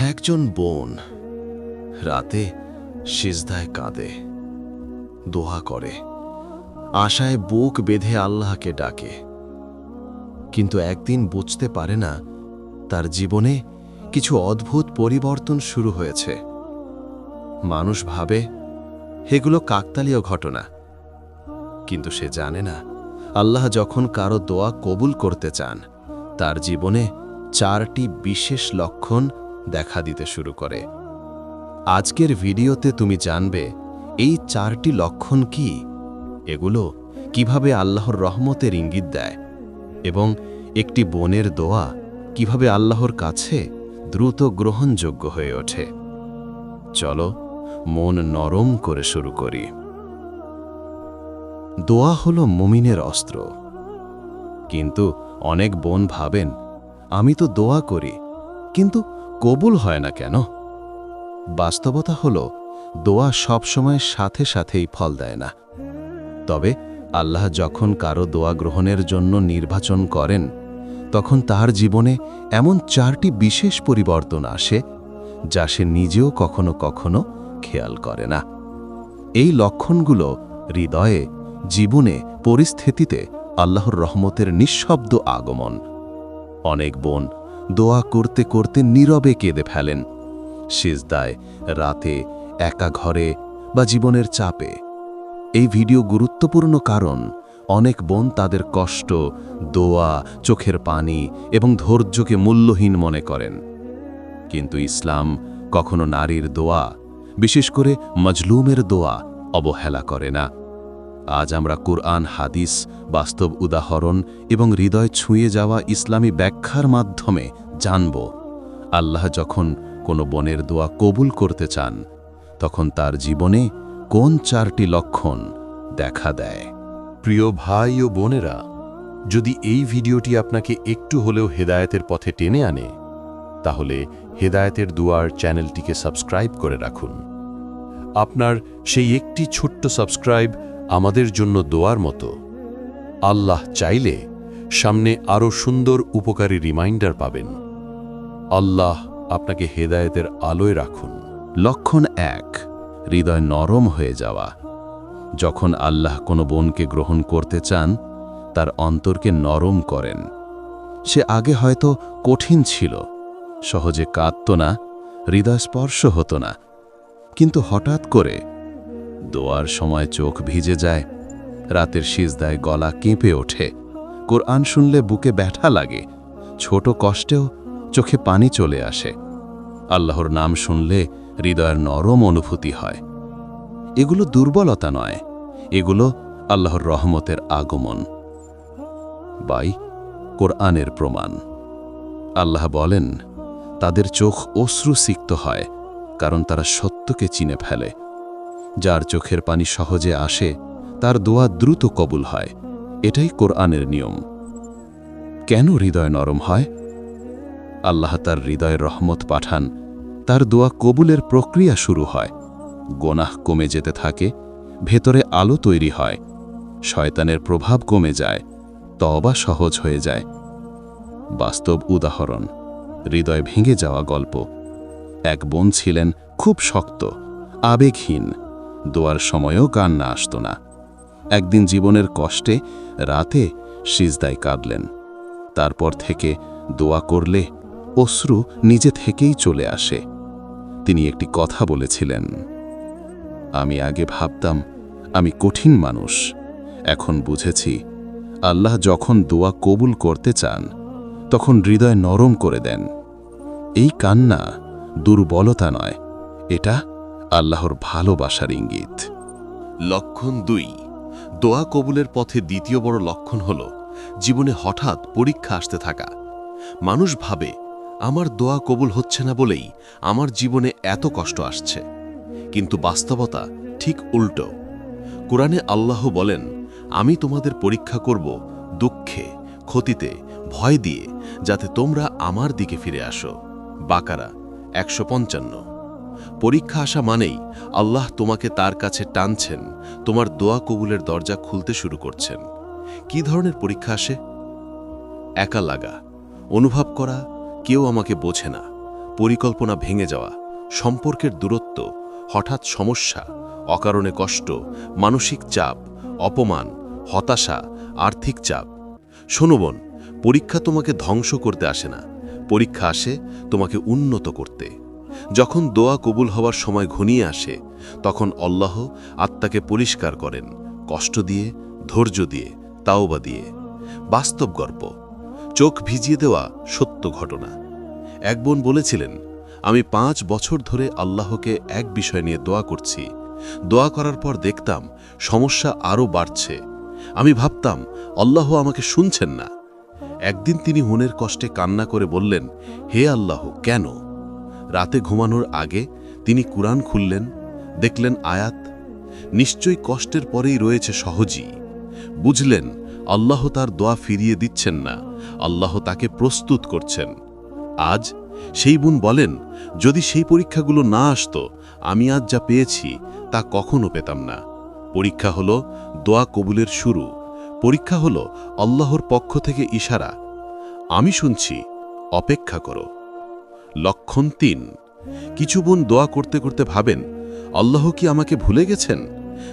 একজন বোন রাতে সিজদায় কাঁদে দোয়া করে, আশায় বুক বেঁধে আল্লাহকে ডাকে। কিন্তু একদিন বুঝতে পারে না, তার জীবনে কিছু অদ্ভুত পরিবর্তন শুরু হয়েছে। মানুষ ভাবে, এগুলো কাকতালীয় ঘটনা। কিন্তু সে জানে না, আল্লাহ যখন কারও দোয়া কবুল করতে চান, তার জীবনে চারটি বিশেষ লক্ষণ দেখা দিতে শুরু করে। আজকের ভিডিওতে তুমি জানবে, এই চারটি লক্ষণ কি? এগুলো কীভাবে আল্লাহর রহমতের ইঙ্গিত দেয়? এবং একটি বোনের দোয়া কীভাবে আল্লাহর কাছে দ্রুত গ্রহণযোগ্য হয়ে ওঠে? চলো, মন নরম করে শুরু করি। দোয়া হল মুমিনের অস্ত্র। কিন্তু অনেক বোন ভাবেন, আমি তো দোয়া করি, কিন্তু কবুল হয় না কেন? বাস্তবতা হলো, দোয়া সবসময় সাথে সাথেই ফল দেয় না। তবে আল্লাহ যখন কারও দোয়া গ্রহণের জন্য নির্বাচন করেন, তখন তার জীবনে এমন চারটি বিশেষ পরিবর্তন আসে, যা সে নিজেও কখনো কখনো খেয়াল করে না। এই লক্ষণগুলো হৃদয়ে, জীবনে, পরিস্থিতিতে আল্লাহর রহমতের নিঃশব্দ আগমন। অনেক বোন দোয়া করতে করতে নীরবে কেঁদে ফেলেন। সিজদায় রাতে একা ঘরে বা জীবনের চাপে। এই ভিডিও গুরুত্বপূর্ণ কারণ অনেক বোন তাদের কষ্ট, দোয়া, চোখের পানি এবং ধৈর্যকে মূল্যহীন মনে করেন। কিন্তু ইসলাম কখনো নারীর দোয়া, বিশেষ করে মজলুমের দোয়া অবহেলা করে না। আজ আমরা কুরআন, হাদিস, বাস্তব উদাহরণ এবং হৃদয় ছুঁয়ে যাওয়া ইসলামী ব্যাখ্যার মাধ্যমে জানব। আল্লাহ যখন কোনো বনের দোয়া কবুল করতে চান, তখন তার জীবনে কোন চারটি লক্ষণ দেখা দেয়? প্রিয় ভাই ও বোনেরা, যদি এই ভিডিওটি আপনাকে একটু হলেও হেদায়েতের পথে টেনে আনে, তাহলে হেদায়েতের দুয়ার চ্যানেলটিকে সাবস্ক্রাইব করে রাখুন। আপনার সেই একটি ছোট্ট সাবস্ক্রাইব আমাদের জন্য দোয়ার মতো। আল্লাহ চাইলে সামনে আরও সুন্দর উপকারী রিমাইন্ডার পাবেন। আল্লাহ আপনাকে হেদায়েতের আলোয় রাখুন। লক্ষণ এক, হৃদয় নরম হয়ে যাওয়া। যখন আল্লাহ কোনো বোনকে গ্রহণ করতে চান, তার অন্তরকে নরম করেন। সে আগে হয়তো কঠিন ছিল, সহজে কাঁদত না, হৃদয় স্পর্শ হতো না। কিন্তু হঠাৎ করে দোয়ার সময় চোখ ভিজে যায়, রাতের সিজদায় গলা কেঁপে ওঠে। কোরআন শুনলে বুকে ব্যথা লাগে, ছোট কষ্টেও চোখে পানি চলে আসে। আল্লাহর নাম শুনলে হৃদয়ের নরম অনুভূতি হয়। এগুলো দুর্বলতা নয়, এগুলো আল্লাহর রহমতের আগমন। বাই, কোরআনের প্রমাণ। আল্লাহ বলেন, তাদের চোখ অশ্রু সিক্ত হয়, কারণ তারা সত্যকে চিনে ফেলে। যার চোখের পানি সহজে আসে, তার দোয়া দ্রুত কবুল হয়। এটাই কোরআনের নিয়ম। কেন হৃদয় নরম হয়? আল্লাহ তার হৃদয়ের রহমত পাঠান। তার দোয়া কবুলের প্রক্রিয়া শুরু হয়। গোনাহ কমে যেতে থাকে, ভেতরে আলো তৈরি হয়। শয়তানের প্রভাব কমে যায় তবা সহজ হয়ে যায়। বাস্তব উদাহরণ, হৃদয় ভেঙে যাওয়া গল্প। এক বোন ছিলেন খুব শক্ত, আবেগহীন। দোয়ার সময়ও কান্না আসত না। একদিন জীবনের কষ্টে রাতে সিজদায় কাঁদলেন। তারপর থেকে দোয়া করলে অশ্রু নিজে থেকেই চলে আসে। তিনি একটি কথা বলেছিলেন, আমি আগে ভাবতাম আমি কঠিন মানুষ, এখন বুঝেছি আল্লাহ যখন দোয়া কবুল করতে চান, তখন হৃদয় নরম করে দেন। এই কান্না দুর্বলতা নয়, এটা আল্লাহর ভালোবাসার ইঙ্গিত। লক্ষণ দুই, দোয়া কবুলের পথে দ্বিতীয় বড় লক্ষণ হল, জীবনে হঠাৎ পরীক্ষা আসতে থাকা। মানুষ ভাবে, আমার দোয়া কবুল হচ্ছে না বলেই আমার জীবনে এত কষ্ট আসছে। কিন্তু বাস্তবতা ঠিক উল্টো। কোরআনে আল্লাহ বলেন, আমি তোমাদের পরীক্ষা করব দুঃখে, ক্ষতিতে, ভয় দিয়ে, যাতে তোমরা আমার দিকে ফিরে আসো। বাকারা একশো পঞ্চান্ন। পরীক্ষা আসা মানেই আল্লাহ তোমাকে তার কাছে টানছেন, তোমার দোয়া কবুলের দরজা খুলতে শুরু করছেন। কি ধরনের পরীক্ষা আসে? একা লাগা, অনুভব করা, কেউ আমাকে বোঝে না, পরিকল্পনা ভেঙে যাওয়া, সম্পর্কের দূরত্ব, হঠাৎ সমস্যা, অকারণে কষ্ট, মানসিক চাপ, অপমান, হতাশা, আর্থিক চাপ। শোনো বোন, পরীক্ষা তোমাকে ধ্বংস করতে আসে না, পরীক্ষা আসে তোমাকে উন্নত করতে। যখন দোয়া কবুল হওয়ার সময় ঘনিয়ে আসে, তখন আল্লাহ আত্মাকে পরিষ্কার করেন, কষ্ট দিয়ে, ধৈর্য দিয়ে, তাওবা দিয়ে। বাস্তব গল্প চোখ ভিজিয়ে দেওয়া সত্য ঘটনা। এক বোন বলেছিলেন, আমি পাঁচ বছর ধরে আল্লাহকে এক বিষয় নিয়ে দোয়া করছি। দোয়া করার পর দেখতাম সমস্যা আরও বাড়ছে। আমি ভাবতাম, আল্লাহ আমাকে শুনছেন না। একদিন তিনি মনের কষ্টে কান্না করে বললেন, হে আল্লাহ, কেন? রাতে ঘুমানোর আগে তিনি কুরআন খুললেন, দেখলেন আয়াত। নিশ্চয়ই কষ্টের পরেই রয়েছে সহজই। বুঝলেন, আল্লাহ তার দোয়া ফিরিয়ে দিচ্ছেন না, আল্লাহ তাকে প্রস্তুত করছেন। আজ সেই বোন বলেন, যদি সেই পরীক্ষাগুলো না আসতো, আমি আজ যা পেয়েছি তা কখনো পেতাম না। পরীক্ষা হলো দোয়া কবুলের শুরু। পরীক্ষা হলো আল্লাহর পক্ষ থেকে ইশারা। আমি শুনছি, অপেক্ষা করো। লক্ষণ তিন। কিছু বোন দোয়া করতে করতে ভাবেন, আল্লাহ কি আমাকে ভুলে গেছেন?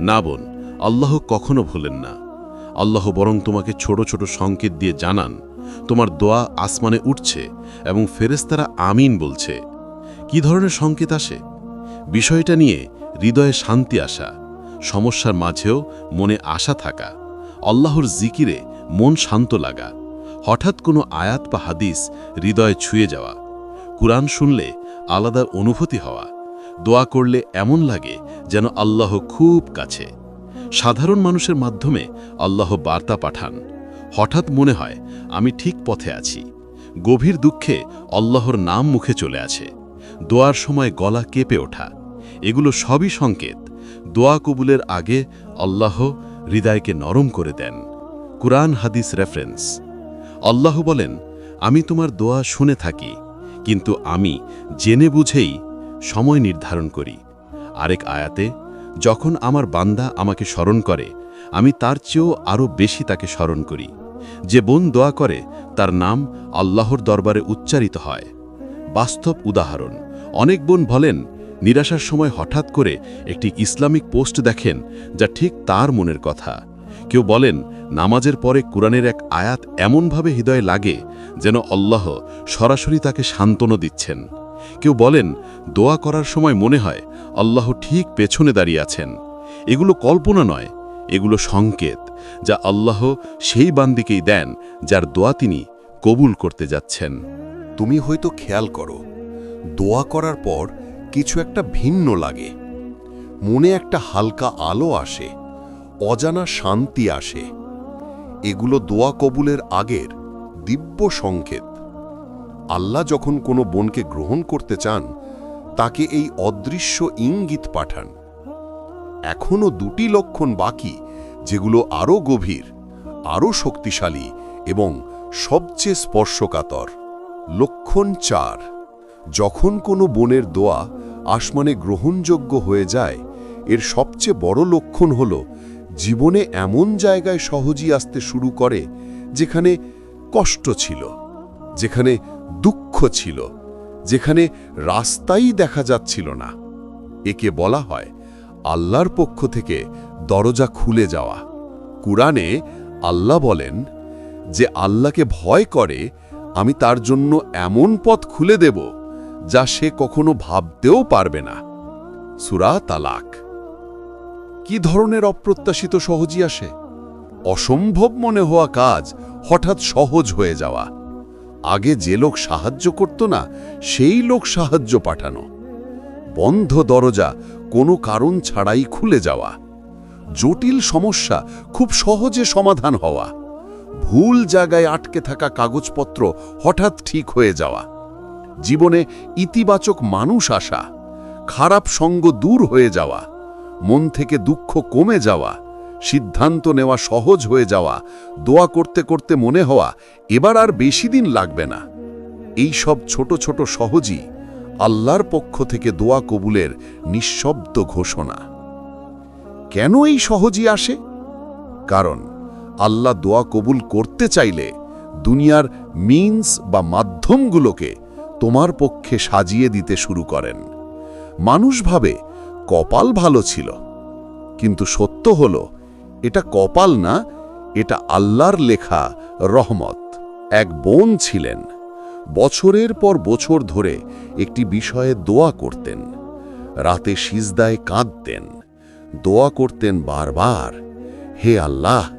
না বোন, আল্লাহ কখনো ভুলেন না। আল্লাহ বরং তোমাকে ছোট ছোট সংকেত দিয়ে জানান, তোমার দোয়া আসমানে উঠছে এবং ফেরেস্তারা আমিন বলছে। কি ধরনের সংকেত আসে? বিষয়টা নিয়ে হৃদয়ে শান্তি আসা, সমস্যার মাঝেও মনে আশা থাকা, আল্লাহর জিকিরে মন শান্ত লাগা, হঠাৎ কোনো আয়াত বা হাদিস হৃদয়ে ছুঁয়ে যাওয়া কুরআন শুনলে আলাদা অনুভূতি হওয়া। দোয়া করলে এমন লাগে যেন আল্লাহ খুব কাছে। সাধারণ মানুষের মাধ্যমে আল্লাহ বার্তা পাঠান। হঠাৎ মনে হয় আমি ঠিক পথে আছি। গভীর দুঃখে আল্লাহর নাম মুখে চলে আছে। দোয়ার সময় গলা কেঁপে ওঠা। এগুলো সবই সংকেত। দোয়া কবুলের আগে আল্লাহ হৃদয়কে নরম করে দেন। কুরআন হাদিস রেফারেন্স। আল্লাহ বলেন, আমি তোমার দোয়া শুনে থাকি। কিন্তু আমি জেনে বুঝেই সময় নির্ধারণ করি। আরেক আয়াতে, যখন আমার বান্দা আমাকে স্মরণ করে, আমি তার চেয়েও আরও বেশি তাকে স্মরণ করি। যে বোন দোয়া করে, তার নাম আল্লাহর দরবারে উচ্চারিত হয়। বাস্তব উদাহরণ, অনেক বোন বলেন, নিরাশার সময় হঠাৎ করে একটি ইসলামিক পোস্ট দেখেন যা ঠিক তার মনের কথা। কেউ বলেন, নামাজের পরে কোরআনের এক আয়াত এমনভাবে হৃদয়ে লাগে যেন আল্লাহ সরাসরি তাকে সান্ত্বনা দিচ্ছেন। কেউ বলেন, দোয়া করার সময় মনে হয় আল্লাহ ঠিক পেছনে দাঁড়িয়ে আছেন। এগুলো কল্পনা নয়, এগুলো সংকেত যা আল্লাহ সেই বান্দিকেই দেন যার দোয়া তিনি কবুল করতে যাচ্ছেন। তুমি হয়তো খেয়াল করো, দোয়া করার পর কিছু একটা ভিন্ন লাগে। মনে একটা হালকা আলো আসে অজানা শান্তি আসে। এগুলো দোয়া কবুলের আগের দিব্য সংকেত। আল্লাহ যখন কোনো বোনকে গ্রহণ করতে চান, তাকে এই অদৃশ্য ইঙ্গিত পাঠান। এখনও দুটি লক্ষণ বাকি, যেগুলো আরও গভীর, আরও শক্তিশালী এবং সবচেয়ে স্পর্শকাতর। লক্ষণ চার, যখন কোনো বনের দোয়া আসমানে গ্রহণযোগ্য হয়ে যায়, এর সবচেয়ে বড় লক্ষণ হল জীবনে এমন জায়গায় সহজই আসতে শুরু করে যেখানে কষ্ট ছিল, যেখানে দুঃখ ছিল, যেখানে রাস্তাই দেখা যাচ্ছিল না। একে বলা হয় আল্লাহর পক্ষ থেকে দরজা খুলে যাওয়া। কুরআনে আল্লাহ বলেন, যে আল্লাহকে ভয় করে, আমি তার জন্য এমন পথ খুলে দেব যা সে কখনো ভাবতেও পারবে না। সুরা তালাক। কি ধরনের অপ্রত্যাশিত সহজই আসে? অসম্ভব মনে হওয়া কাজ হঠাৎ সহজ হয়ে যাওয়া। আগে যে লোক সাহায্য করত না, সেই লোক সাহায্য পাঠানো। বন্ধ দরজা কোনো কারণ ছাড়াই খুলে যাওয়া। জটিল সমস্যা খুব সহজে সমাধান হওয়া। ভুল জায়গায় আটকে থাকা কাগজপত্র হঠাৎ ঠিক হয়ে যাওয়া। জীবনে ইতিবাচক মানুষ আসা, খারাপ সঙ্গ দূর হয়ে যাওয়া। মন থেকে দুঃখ কমে যাওয়া, সিদ্ধান্ত নেওয়া সহজ হয়ে যাওয়া, দোয়া করতে করতে মনে হওয়া এবার আর বেশি দিন লাগবে না। এই সব ছোট ছোট সহজই আল্লাহর পক্ষ থেকে দোয়া কবুলের নিঃশব্দ ঘোষণা। কেন এই সহজই আসে? কারণ আল্লাহ দোয়া কবুল করতে চাইলে দুনিয়ার মিন্স বা মাধ্যমগুলোকে তোমার পক্ষে সাজিয়ে দিতে শুরু করেন। মানুষ ভাবে কপাল ভালো ছিল। কিন্তু সত্য হল, এটা কপাল না, এটা আল্লাহর লেখা, রহমত। এক বোন ছিলেন। বছরের পর বছর ধরে একটি বিষয়ে দোয়া করতেন। রাতে সিজদায় কাঁদতেন। দোয়া করতেন বারবার, হে আল্লাহ,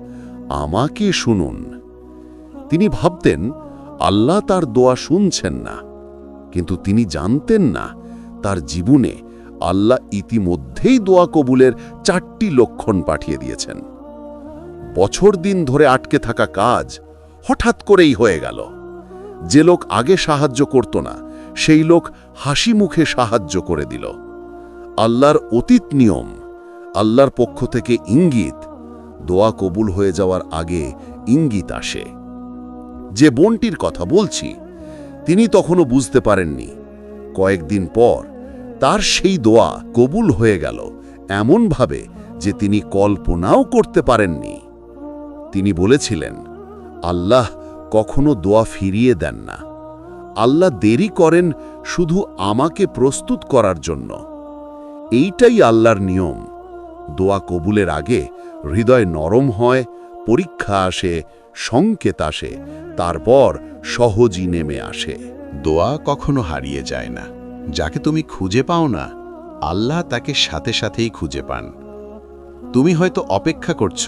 আমাকে শুনুন। তিনি ভাবতেন, আল্লাহ তার দোয়া শুনছেন না। কিন্তু তিনি জানতেন না তার জীবনে আল্লাহ ইতিমধ্যেই দোয়া কবুলের চারটি লক্ষণ পাঠিয়ে দিয়েছেন। বছর দিন ধরে আটকে থাকা কাজ হঠাৎ করেই হয়ে গেল। যে লোক আগে সাহায্য করত না, সেই লোক হাসি মুখে সাহায্য করে দিল। আল্লাহর অতীত নিয়ম, আল্লাহর পক্ষ থেকে ইঙ্গিত, দোয়া কবুল হয়ে যাওয়ার আগে ইঙ্গিত আসে। যে বোনটির কথা বলছি, তিনি তখনও বুঝতে পারেননি। কয়েকদিন পর তার সেই দোয়া কবুল হয়ে গেল এমনভাবে যে তিনি কল্পনাও করতে পারেননি। তিনি বলেছিলেন, আল্লাহ কখনো দোয়া ফিরিয়ে দেন না। আল্লাহ দেরি করেন শুধু আমাকে প্রস্তুত করার জন্য। এইটাই আল্লাহর নিয়ম। দোয়া কবুলের আগে হৃদয় নরম হয়, পরীক্ষা আসে, সংকেত আসে, তারপর সহজই নেমে আসে। দোয়া কখনো হারিয়ে যায় না। যাকে তুমি খুঁজে পাও না, আল্লাহ তাকে সাথে সাথেই খুঁজে পান। তুমি হয়তো অপেক্ষা করছ,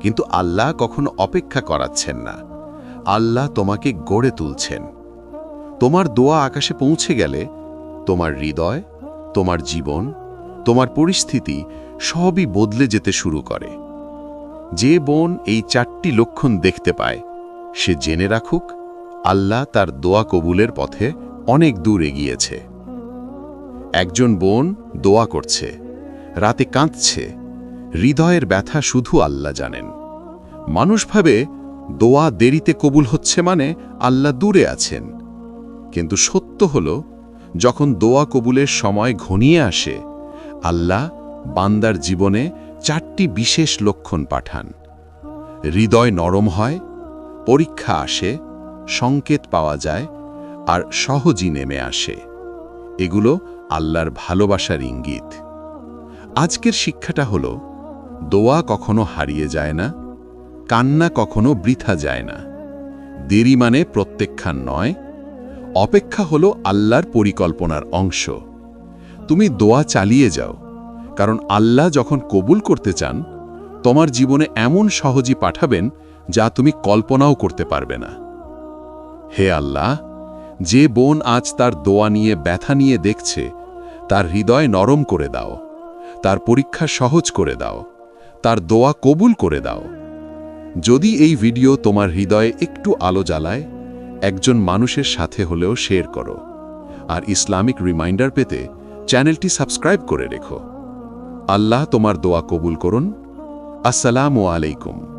কিন্তু আল্লাহ কখনো অপেক্ষা করাচ্ছেন না। আল্লাহ তোমাকে গড়ে তুলছেন। তোমার দোয়া আকাশে পৌঁছে গেলে তোমার হৃদয়, তোমার জীবন, তোমার পরিস্থিতি সবই বদলে যেতে শুরু করে। যে বোন এই চারটি লক্ষণ দেখতে পায়, সে জেনে রাখুক, আল্লাহ তার দোয়া কবুলের পথে অনেক দূর এগিয়েছে। একজন বোন দোয়া করছে, রাতে কাঁদছে, হৃদয়ের ব্যথা শুধু আল্লাহ জানেন। মানুষ ভাবে দোয়া দেরিতে কবুল হচ্ছে মানে আল্লাহ দূরে আছেন। কিন্তু সত্য হল, যখন দোয়া কবুলের সময় ঘনিয়ে আসে, আল্লাহ বান্দার জীবনে চারটি বিশেষ লক্ষণ পাঠান। হৃদয় নরম হয়, পরীক্ষা আসে, সংকেত পাওয়া যায় আর সহজই নেমে আসে। এগুলো আল্লাহর ভালোবাসার ইঙ্গিত। আজকের শিক্ষাটা হল, দোয়া কখনো হারিয়ে যায় না, কান্না কখনো বৃথা যায় না। দেরি মানে প্রত্যেক্ষান নয়, অপেক্ষা হল আল্লাহর পরিকল্পনার অংশ। তুমি দোয়া চালিয়ে যাও, কারণ আল্লাহ যখন কবুল করতে চান, তোমার জীবনে এমন সহজই পাঠাবেন যা তুমি কল্পনাও করতে পারবে না। হে আল্লাহ, যে বোন আজ তার দোয়া নিয়ে ব্যথা নিয়ে দেখছে তার হৃদয় নরম করে দাও। তার পরীক্ষা সহজ করে দাও। তার দোয়া কবুল করে দাও। যদি এই ভিডিও তোমার হৃদয়ে একটু আলো জ্বালায়, একজন মানুষের সাথে হলেও শেয়ার করো। আর ইসলামিক রিমাইন্ডার পেতে চ্যানেলটি সাবস্ক্রাইব করে রেখো। আল্লাহ তোমার দোয়া কবুল করুন। আসসালামু আলাইকুম।